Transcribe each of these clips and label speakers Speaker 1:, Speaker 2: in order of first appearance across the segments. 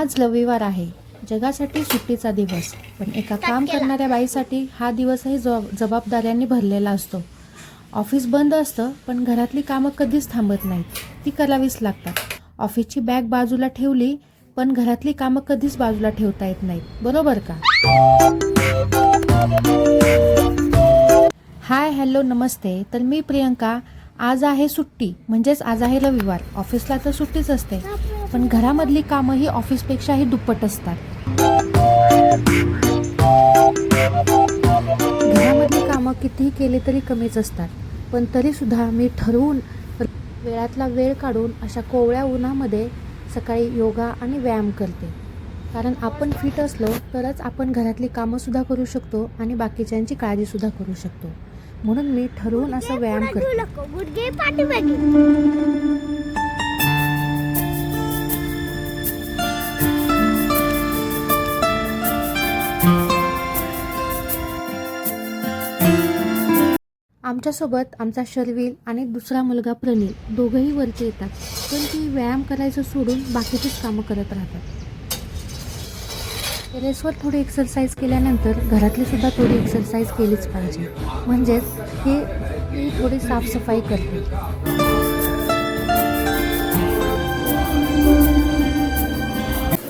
Speaker 1: आज रविवार आहे. जगासाठी सुट्टीचा दिवस पण एका काम करणाऱ्या बाईसाठी हा दिवसही जबाब जबाबदाऱ्यांनी भरलेला असतो. ऑफिस बंद असतं पण घरातली कामं कधीच थांबत नाहीत. ती करावीच लागतात. ऑफिसची बॅग बाजूला ठेवली पण घरातली कामं कधीच बाजूला ठेवता येत नाहीत. बरोबर का? हाय हॅलो नमस्ते. तर मी प्रियंका. आज आहे सुट्टी म्हणजेच आज आहे रविवार. ऑफिसला तर सुट्टीच असते. पण घरामधली कामं ही ऑफिसपेक्षाही दुप्पट असतात. घरामधली कामं कितीही केले तरी कमीच असतात. पण तरीसुद्धा मी ठरवून वेळातला वेळ काढून अशा कोवळ्या उन्हामध्ये सकाळी योगा आणि व्यायाम करते. कारण आपण फिट असलो तरच आपण घरातली कामंसुद्धा करू शकतो आणि बाकीच्यांची काळजीसुद्धा करू शकतो. म्हणून मी ठरवून असं व्यायाम करते. आमच्यासोबत आमचा शर्विल आणि दुसरा मुलगा प्रनील दोघंही वरती येतात. पण ती व्यायाम करायचं सोडून बाकीचीच कामं करत राहतात. टेरेसवर थोडी एक्सरसाइज केल्यानंतर घरातली सुद्धा थोडी एक्सरसाइज केलीच पाहिजे. म्हणजेच हे ही थोडी साफसफाई करते.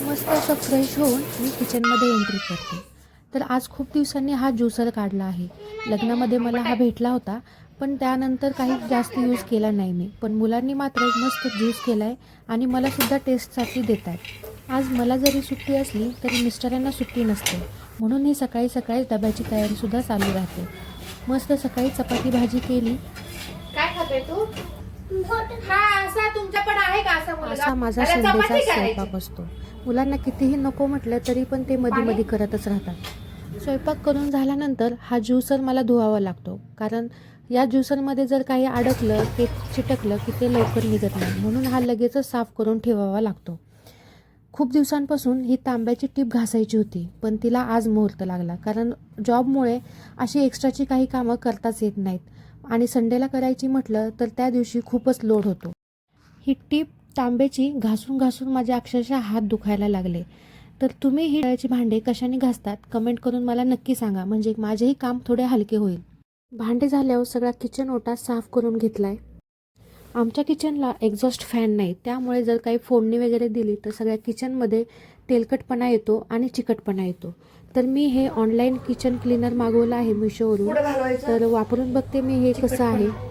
Speaker 1: मस्त असं फ्रेश होऊन मी किचनमध्ये एंट्री करते. तर आज खूप दिवसांनी हा ज्युसर काढला आहे. लग्नामध्ये मला हा भेटला होता पण त्यानंतर काही जास्त यूज केला नाही मी. पण मुलांनी मात्र मस्त ज्यूस केला आहे आणि मला सुद्धा टेस्टसाठी देत आहेत आज मला जरी सुट्टी असली तरी मिस्टरांना सुट्टी नसते. म्हणून ही सकाळी सकाळी डब्याची तयारीसुद्धा चालू राहते. मस्त सकाळी चपाती भाजी केली.
Speaker 2: काय खाते तू? असा
Speaker 1: माझा संडेचा. स्वयंपाक असतो. मुलांना कितीही नको म्हटलं तरी पण ते मध्ये मध्ये करतच राहतात. स्वयंपाक करून झाल्यानंतर हा ज्युसर मला धुवावा लागतो. कारण या ज्युसरमध्ये जर काही अडकलं ते चिटकलं की ते लवकर निघत नाही. म्हणून हा लगेचच साफ करून ठेवावा लागतो. खूप दिवसांपासून ही तांब्याची टीप घासायची होती पण तिला आज मुहूर्त लागला. कारण जॉबमुळे अशी एक्स्ट्राची काही कामं करताच येत नाहीत. आणि संडेला करायची म्हटलं तर त्या दिवशी खूपच लोड होतो. ही टीप तांब्याची घासून घासून माझे अक्षरशः हात दुखायला लागले. तर तुम्ही ही डळ्याची भांडे कशाने घासतात? कमेंट करून मला नक्की सांगा. म्हणजे माझेही काम थोडे हलके होईल. भांडे झाल्यावर सगळा किचन ओटा साफ करून घेतलाय. आमच्या किचनला एक्झॉस्ट फॅन नाही. त्यामुळे जर काही फोडणी वगैरे दिली तर सगळ्या किचनमध्ये तेलकटपणा येतो आणि चिकटपणा येतो. तर मी हे ऑनलाईन किचन क्लीनर मागवलं आहे मिशोवरून तर वापरून बघते मी हे कसं आहे.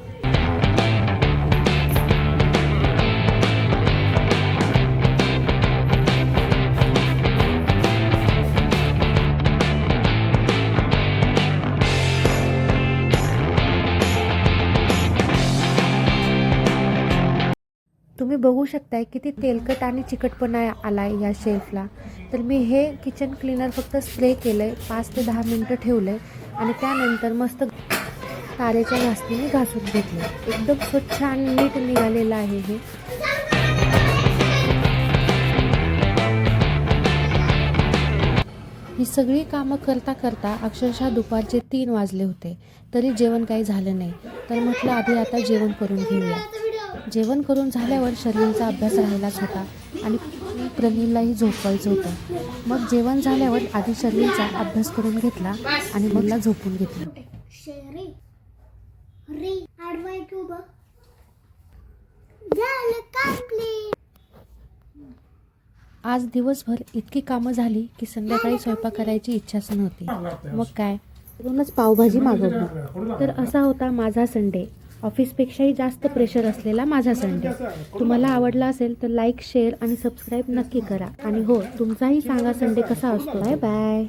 Speaker 1: बघू शकताय किती तेलकट आणि चिकटपणा आला आहे या शेल्फला. तर मी हे किचन क्लीनर फक्त स्प्रे केलं आहे पाच ते दहा मिनटं ठेवलं आहे आणि त्यानंतर मस्त तारेच्या घासणीने घासून घेतलं एकदम स्वच्छ आणि नीट निघालेलं आहे हे. ही सगळी कामं करता करता अक्षरशः दुपारचे तीन वाजले होते. तरी जेवण काही झालं नाही. तर म्हटलं आधी आता जेवण करून घेऊया. जेवण करून झाल्यावर शरीरचा अभ्यास राहिलाच होता आणि प्रनीललाही झोपवायचं होतं. मग जेवण झाल्यावर आधी शरीरचा अभ्यास करून घेतला आणि मला झोपून घेतलं. आज दिवसभर इतकी कामं झाली की संध्याकाळी स्वयंपाक करायची इच्छाच नव्हती. मग काय? म्हणूनच पावभाजी मागवली. तर असा होता माझा संडे. ऑफिसपेक्षाही जास्त प्रेशर असलेला माझा संडे तुम्हाला आवडला असेल तर लाईक शेअर आणि सबस्क्राईब नक्की करा. आणि हो तुमचाही सांगा संडे कसा असतो बाय बाय